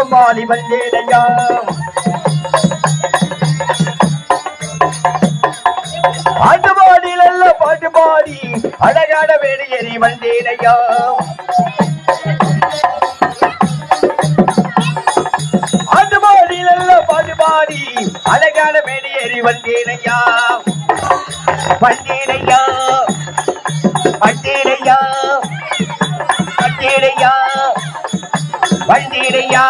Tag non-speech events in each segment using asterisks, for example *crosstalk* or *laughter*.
கோபாலி கோமாளி பாட்டு பாடி நல்ல பாட்டு பாடி அழகான வேலையறி வந்தேனையா பாட்டு பாடி நல்ல பாட்டு பாடி அழகான வேலையறி வந்தேனையா வந்தேனையா வந்தேனையா வந்தேனையா வந்தேனையா வந்தேனையா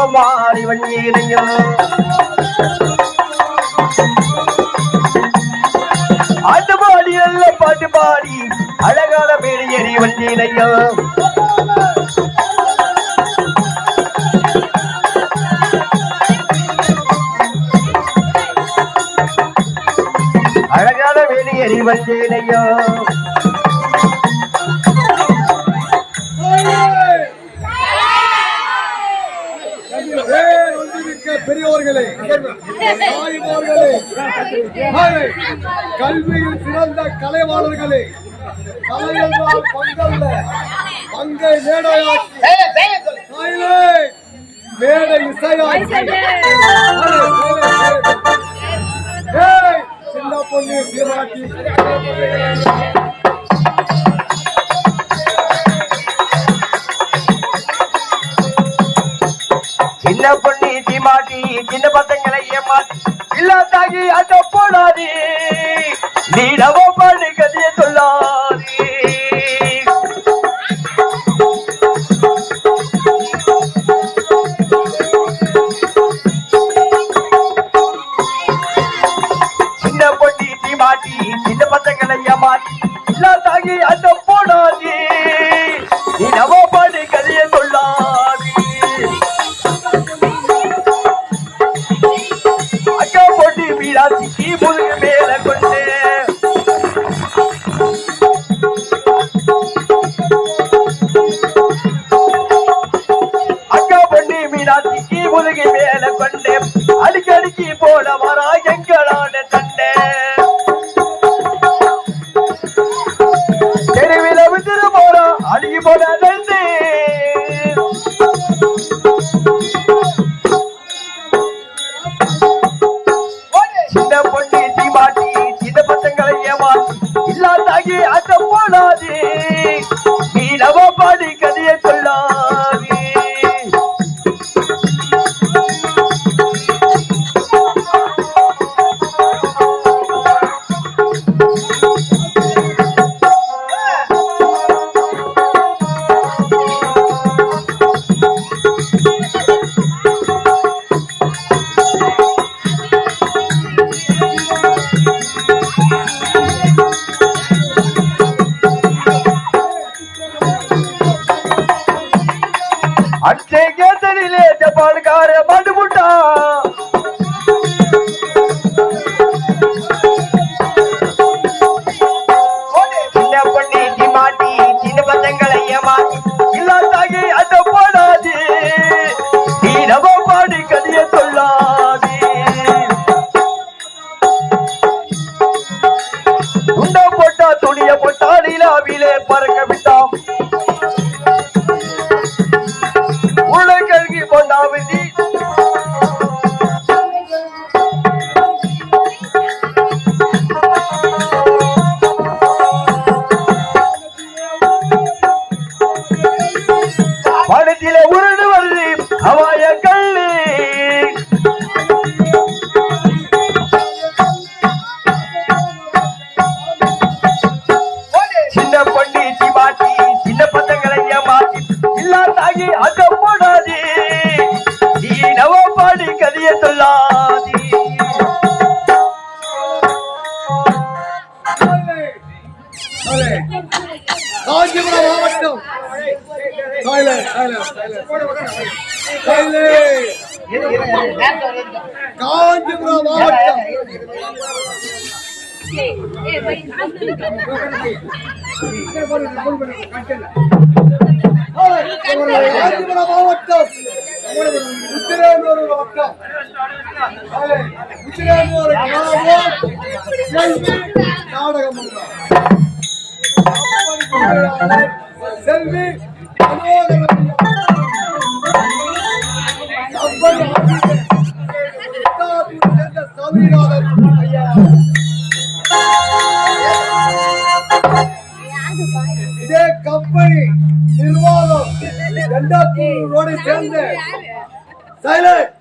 நாகரிக கோமாளி வந்தேனையா பாடி நல்ல பாட்டு பாடி அழகான மேடையறி வந்தேனையா அழகான வேலி வந்தேனையா ஏய், கல்வியில் சிறந்த கலைவாணர்களே கலை என்றால் பங்கல்ல பங்கை மேடையாக்கி. மேடை இசையாக்கி. சின்ன பொண்ணு சீராட்டி சின்ன பொண்ணு தீமாட்டி சின்ன பசங்களை ஏமாத்தி. இல்லாதாகி அட்ட போடாது అట్టే గేతని లేచపాడు కారే పండుకుంటా காஞ்சிபுரம் மாவட்டம். காஞ்சிபுரம் மாவட்டம். காஞ்சிபுரம் மாவட்டம். உத்திரேந்தூர் மாவட்டம். உத்திரேந்தூர் கிராமம். *laughs* நாடகம் செல்வி சௌரிநாதன் ஐயா இதே கம்பெனி நிர்வாகம் ரெண்டாத்தூர் ரோடை சேர்ந்து சைலண்ட்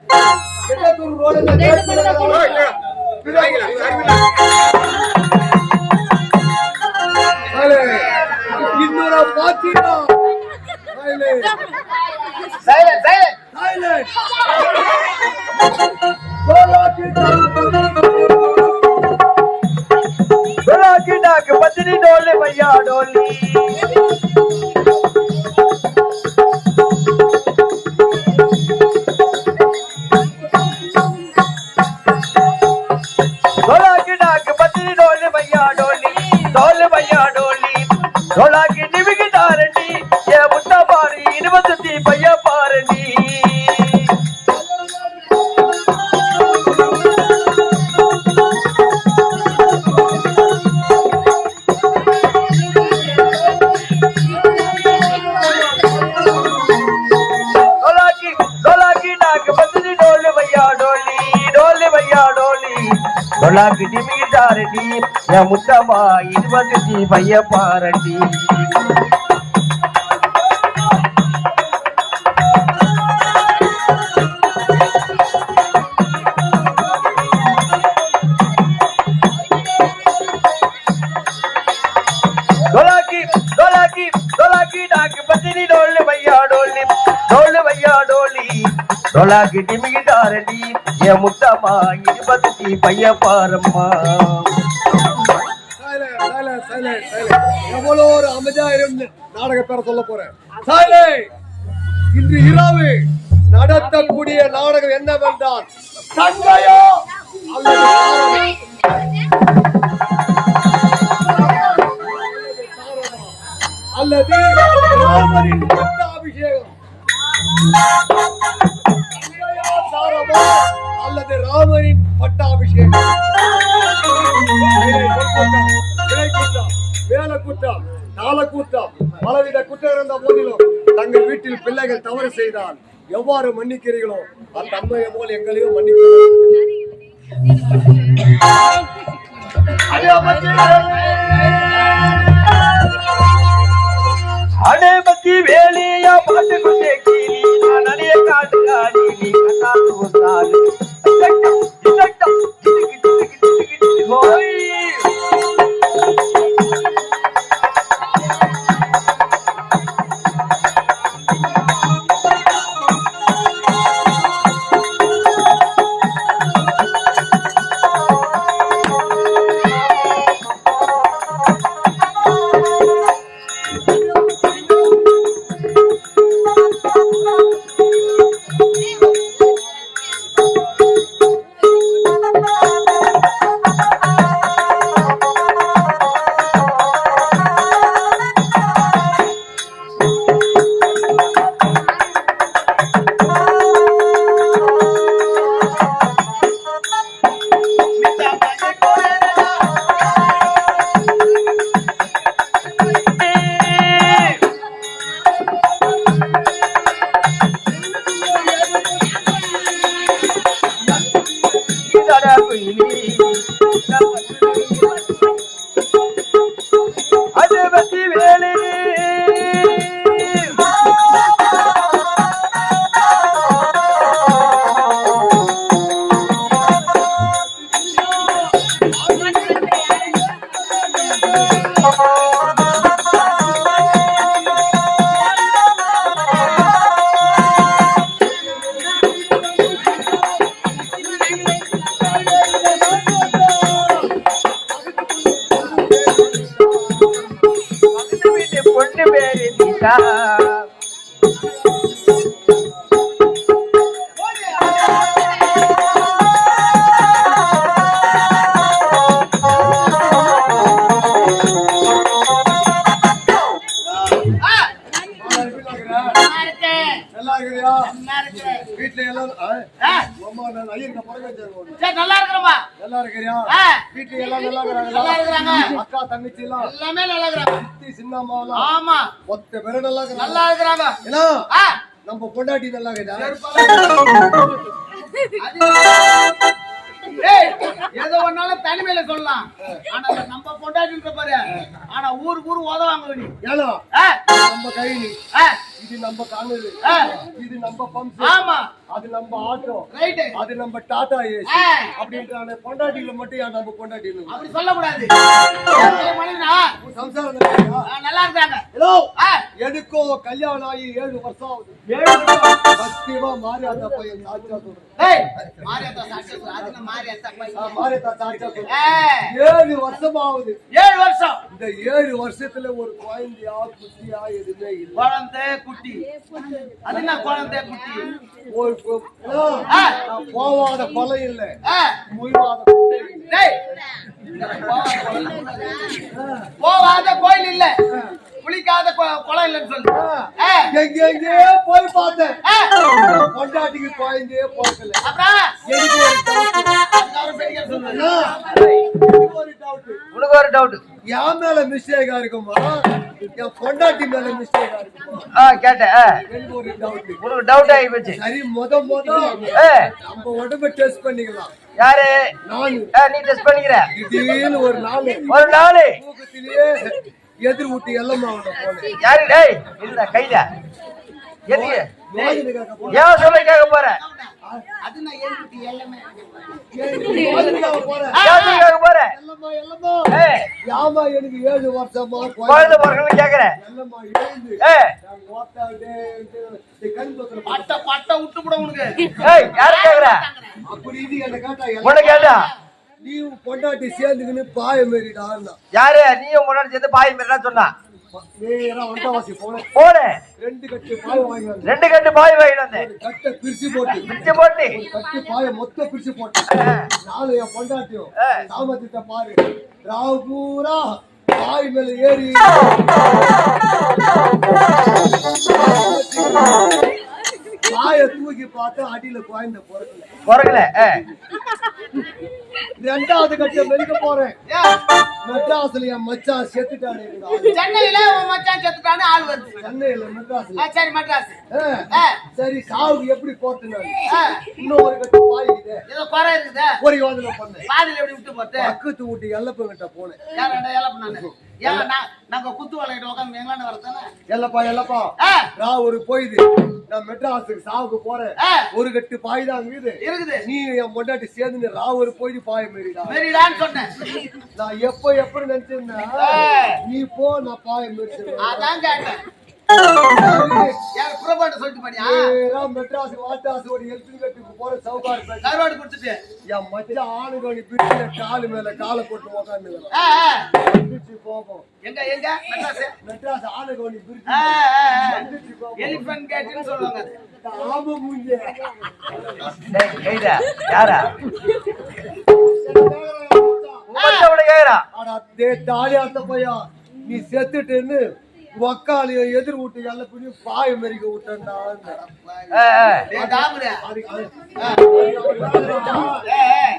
ரெண்டாத்தூர் ரோடு डोले भैया डोली நான் கிட்டிமிட்டாரடி என் முத்தமா இருபது பைய பாரடி சொலாக்கி டிமிகிட்டாரடி என் முத்தம்மா இருபத்தி பைய பாரம்மா எவ்வளோ ஒரு அமைதியா இருந்து நாடக பேர சொல்ல போறேன். இன்று இரவு நடத்தக்கூடிய நாடகம் என்னவென்றால் தங்கையோ அல்லது ராமரின் அபிஷேகம். அபிஷேகமோ அல்லது ராமரின் பட்டாபிஷேகம். வேலை கூட்டம் கால கூட்டம் பலவித குற்றம் இருந்த போதிலும் தங்கள் வீட்டில் பிள்ளைகள் தவறு செய்தால் எவ்வாறு மன்னிக்கிறீர்களோ அந்த அம்மையை போல் எங்களையும் மன்னிக்கிறோம் அடே பத்தி வேலியா பாட்டு குட்டே கீழி நான் அடைய காட்டு ஆடி நீ கண்ணாத்து வந்தாலு இதட்டம் இதட்டம் இதுக்கு இதுக்கு நல்லா இருக்கிறியா வீட்டுல எல்லாரும் ஐயருக்கு பிறகு வச்சிருக்கோம் நல்லா இருக்கிறோமா நல்லா இருக்கிறியா வீட்டுல எல்லாரும் நல்லா இருக்கிறாங்க. அக்கா தங்கச்சி எல்லாம் எல்லாமே நல்லா இருக்கிறாங்க. சித்தி சின்னம்மா ஆமா. மொத்த பேரும் நல்லா இருக்கிறாங்க. நல்லா இருக்கிறாங்க. நம்ம பொண்டாட்டி நல்லா இருக்கிறாங்க ஏதோ ஒன்னாலும் தனிமையில சொல்லலாம். ஆனா நம்ம பொண்டாட்டின்ற பாரு. ஆனா ஊருக்கு ஊர் உதவாங்க நீ. ஏதோ நம்ம கை இது நம்ம ஆ, இது நம்ம பம்ப் ஆமா. அது நம்ம ஆட்டோ. ரைட்டு. அது நம்ம டாடா ஏசி. ஆ, அப்படின்ற பொண்டாட்டியில மட்டும் ஏன் நம்ம பொண்டாட்டி இல்லை? அப்படி சொல்லக்கூடாது. என் மனைவினா, உன் சம்சாரம் நல்லா இருக்காங்க. ஹலோ. ஆ, எனக்கும் கல்யாணம் ஆகி ஏழு வருஷம் ஆகுது. சத்தியமா அந்த பையன் சாட்சியா சொல்றேன். ஏய், மாரியாத்தா சாட்சி சொல்லு. அது என்ன மாரியாத்தா பையன்? மாறியத்தா சாட்சியா சொல்றேன். ஏய், ஏழு வருஷம் ஆகுது. ஏழு வருஷம். இந்த ஏழு வருஷத்துல ஒரு குழந்தையா குட்டியா எதுவுமே இல்லை. குட்டி. அது என்ன குழந்தை குட்டி? போவாத பழம் இல்ல. முய்வாத போவாத கோயில் இல்ல. குளிக்காத குளம் இல்லைன்னு சொல்லு. ஆ, எங்க எங்கேயோ போய் பார்த்தேன். எனக்கு ஒரு doubt. உனக்கு ஒரு டவுட் என் மேல மிஸ்டேக்கா இருக்குமா? என் பொண்டாட்டி மேல மிஸ்டேக்கா இருக்குமா? ஆ கேட்டேன். ஆ, எனக்கு ஒரு டவுட் உனக்கு டவுட் ஆகி போச்சு. சரி முத முத. நம்ம உடம்ப டெஸ்ட் பண்ணிக்கலாம். யாரு? நானு. நீ டெஸ்ட் பண்ணிக்கிற. திடீர்னு ஒரு நாள் ஒரு நாள் தூக்கத்திலேயே எதிர் விட்டு எல்லம்மா யாரு? டேய் இல்ல கையில. போனேன். ஏன் சொல்ல கேட்க போற? எனக்கு ஏழு வருஷமா குழந்தை பிறகுன்னு கேக்குறேன் பட்ட பட்ட விட்டு கூட உனக்கு. ஏய் யாரு கேக்குற அப்படி இது என்ன கேட்டா நீ உன் பொண்டாட்டி சேர்ந்துக்கின்னு பாய மாரிடான்னா யாரு? நீயும் முன்னாடி சேர்ந்து பாய் மாரி சொன்னா. நேரா வந்தவாசி போனேன் போடு. ரெண்டு கட்டு பாய் வாங்கி வந்தேன். ரெண்டு கட்டு பாய் வாங்கிட்டு வந்தேன். கட்டை பிரிச்சு போட்டு. பிச்சை போட்டு. கட்டு பாய மொத்த பிரிச்சு போட்டேன் நாலு என் பொண்டாட்டியும். சாமத்திட்ட பாரு. ராவு பூரா பாய் மேல ஏறி. பாய தூக்கி பார்த்து அடியில குழந்தை பிறக்கல. பிறகுல ஆ. ரெண்டாவது கட்ட மெருக்க போறேன்? மெட்ராஸ்ல என் மச்சான் செத்துட்டானே சென்னையில உன் மச்சான் செத்துட்டான்னு ஆள் வருது. சென்னையில மெட்ராஸ்ல. ஆ, சரி மெட்ராஸ். சரி சாவுக்கு எப்படி ஆ, இன்னும் ஒரு கட்டு பாய் ಇದೆ ஏதோ குறை இருக்குதா. ஒரு யோசனை பண்ணேன். பாதியில எப்படி விட்டு போட்டு பக்கத்து வீட்டு எல்லப்பங்கிட்ட போனேன். யாரடா எல்லாம் நானு? ஏன் நாங்க குத்து வளையிட்டு உட்காந்து எங்களாண்ட வரத்தானே எல்லப்பா எல்லப்பா. நான் ஒரு போயுது. நான் மெட்ராஸுக்கு சாவுக்கு போறேன். ஒரு கட்டு பாய் தான் இருக்குது. இருக்குது. நீ என் பொண்டாட்டி சேர்ந்து ரா ஒரு போய் பாய் மாரிடா வெறிடான்னு சொன்னேன். நான் எப்ப எப்படி நினைச்சிருந்தேன் நீ போ நான் பாய் மாரி அதான் கேட்டேன். யார் புறப்பாட்டு சொல்லிட்டு பண்ணியா மெட்ராஸ் வாட்டாஸ் ஒரு எழுத்து கட்டுக்கு போற சவுகார் பேட்டை. கருவாடு குடிச்சிட்டு. என் மச்சான் ஆணுகோணி பிடிச்ச காலு மேல காலை போட்டு உக்காந்து ஆ, ஆ. போவோம். எங்க எங்க? மெட்ராஸ்? மெட்ராஸ் ஆணுகோணி பிடிச்சி ஆ, ஆ, ஆ. வந்துச்சு போவோம். எலிஃபண்ட் கேட்டுன்னு சொல்லுவாங்க ஆமா மூஞ்சே. டேய் கைடா யாரா? உமத்தவனை கேக்குறா அட, டேய், தாலி அறுத்த பையா, நீ செத்துட்டேன்னு ஒக்காலிய எதிர் விட்டு எல்லாம் பிடி பாய மெரிக்க விட்டேன்டா.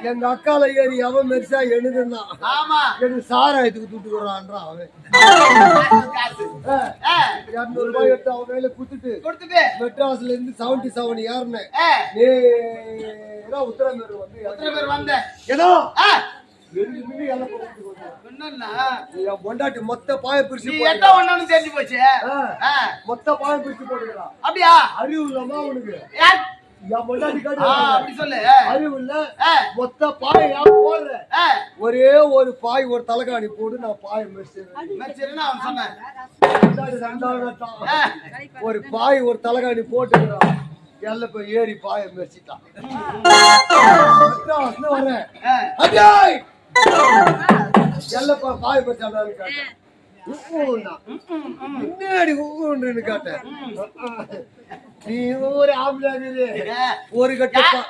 எங்க அக்கால ஏறி எவன் மெரிசா எழுதுனா ஆமா. எனக்கு சாராயத்துக்கு துட்டுக்குறான்றான் அவன். இருநூறு ரூபாய் எடுத்து அவன் கையில குடுத்துட்டு மெட்ராஸ்ல இருந்து செவன்டி செவன் ஏறினேன். உத்தரமேரு வந்து எத்தனை பேர் வந்த ஏதோ? பொண்டாட்டி மொத்த பாய பிரிச்சு எட்ட ஒண்ணு தெரிஞ்சு போச்சு? மொத்த பாய பிரிச்சு போட்டுக்கிறான் அப்படியா? அறிவு இல்லாம உனக்கு. ஏன்? என் பொண்டாட்டி ஆ, காட்டு அப்படி சொல்லு. அறிவு இல்ல. ஆ, மொத்த பாய ஏன் போடுற. ஆ. ஒரே ஒரு பாய் ஒரு தலைகாணி போட்டு நான் பாய ஒரு பாய் ஒரு தலைகாணி போட்டுக்கிறான். எல்லாம் போய் ஏறி பாய மிரிச்சிட்டான். வரேன் எல்லப்பா பாய் பச்சாடான்னு கேட்டேன். உப்புன்னா. முன்னாடி உப்புன்னு கேட்டேன். நீ ஒரு ஆம்பளை. ஒரு கட்டு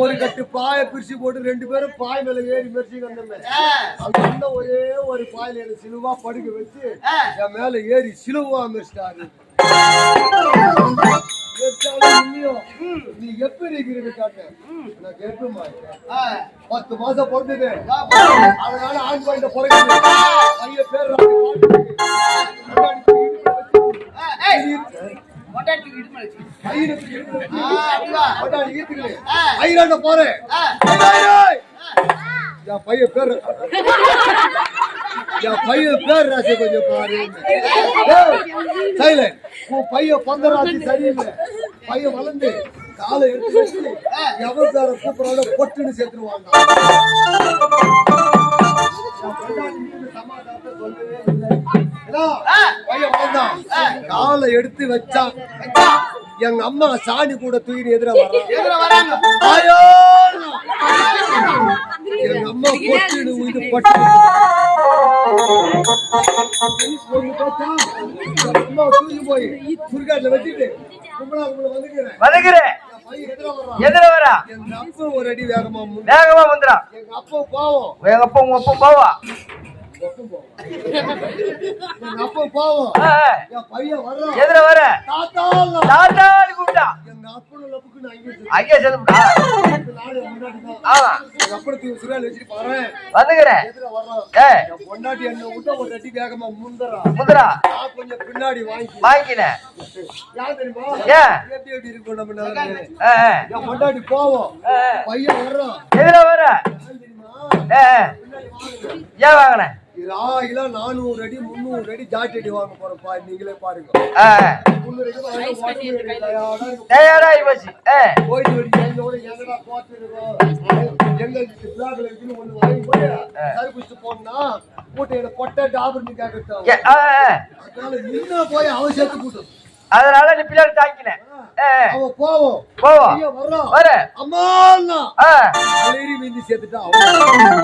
ஒரு கட்டு பாய பிரிச்சு போட்டு ரெண்டு பேரும் பாய் மேல ஏறி மெரிச்சு வந்தோமே ஒரே ஒரு பாயில எனக்கு சிலுவா படுக்க வச்சு. என் மேல ஏறி சிலுவா மிரிச்சிட்டாரு நீ எப்படி இருக்கிறது காட்டு நான் கேட்பேமா பத்து மாசம் பிறந்தது வா, போ. அதனால ஆண் குழந்தை பிறகுது பையன் பேர் போறேன்! என் பையன் பேர் என் பையன் பேர் ராசி கொஞ்சம் பாரு உன் பையன் பந்த ராசி சரியில்லை பையன் வளர்ந்து காலை எடுத்து வச்சு எவன் பேர கூப்பிடறோட பொட்டுன்னு சேர்த்துருவாங்க காலை எடுத்து வச்சான் எங்க அம்மா சாணி கூட தூக்கி எதிர வர்றான் எதிர வராங்க. ஆயோ எங்க அம்மா பொட்டுன்னு உயிர் பட்டு போய் சுடுகாட்டுல வச்சுட்டு வந்துக்கிறேன் வந்துக்கிறேன் என் பையன் எதிர வர்றான் எதிர வரா. எங்க அப்பா ஒரு அடி வேகமா வேகமா வந்துடா எங்க அப்பா பாவம். எங்க அப்பா உங்க அப்பா போவா அப்பா என் பையன் வர்றான் எதிர வர? தாத்தா தாத்தாடி கூப்பிட்டா. எங்க அப்பனும் லப்புக்கு நான் அங்கே அங்கே ஆமா. எங்க வச்சுட்டு வந்துக்கிறேன். எதிர வர்றான் என் பொண்டாட்டி என்ன விட்டா ஒரு அடி வேகமா முந்தரா. நான் கொஞ்சம் பின்னாடி வாங்கி வாங்கினேன். யார் தெரியுமா ஏன்? எப்படி எப்படி இருக்கும் நம்ம என் பொண்டாட்டி போவோம் பையன் வர்றான் எதிர வர ஏ, ஏன் வாங்கினேன்? ராயில நானூறு அடி முந்நூறு அடி ஜாட்டி அடி வாங்க போறப்பா நீங்களே பாருங்க. தயாரா இருக்கு. தயாராகி போச்சு ஏ. போயிட்டு வடி எங்களோட எங்கடா போத்துருக்கோம் எங்க பிளாக்ல இருக்குன்னு ஒண்ணு வாங்கி போய் சர்வீஸ் போனா கூட்டையில பொட்டை டாபர்னு கேட்கட்டும். அதனால நின்ன போய் அவன் சேர்த்து கூட்டும் அதனால நீ ஏ. அவன் போவோம் போவோம் பையன் வர்றான் வர. அம்மா ஆ. அலேரி மீந்தி சேர்த்துட்டா அவன்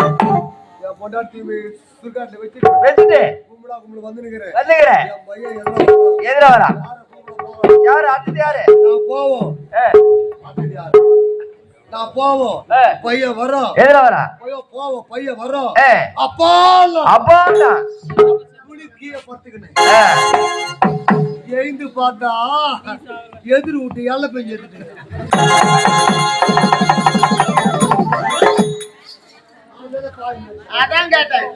என் பொண்டாட்டி வச்சு வச்சுட்டு கும்பலா கும்பல வந்து நிக்கிறேன் வந்துக்கிறேன் என் பையன் எதிர வரா யாரை போவான்? யாரு? நான் போவோம். யாரு? நான் போவோம். பையன் வரோம் எதிர வரா பையன் போவோம். பையன் வரோம் அப்பா அப்பா துணி கீழே பத்துக்கினேன் ஏ. எழுந்து பார்த்தா எதிர் விட்டு எல்ல பெஞ்சு எடுத்துட்டு அதான் கேட்டேன்.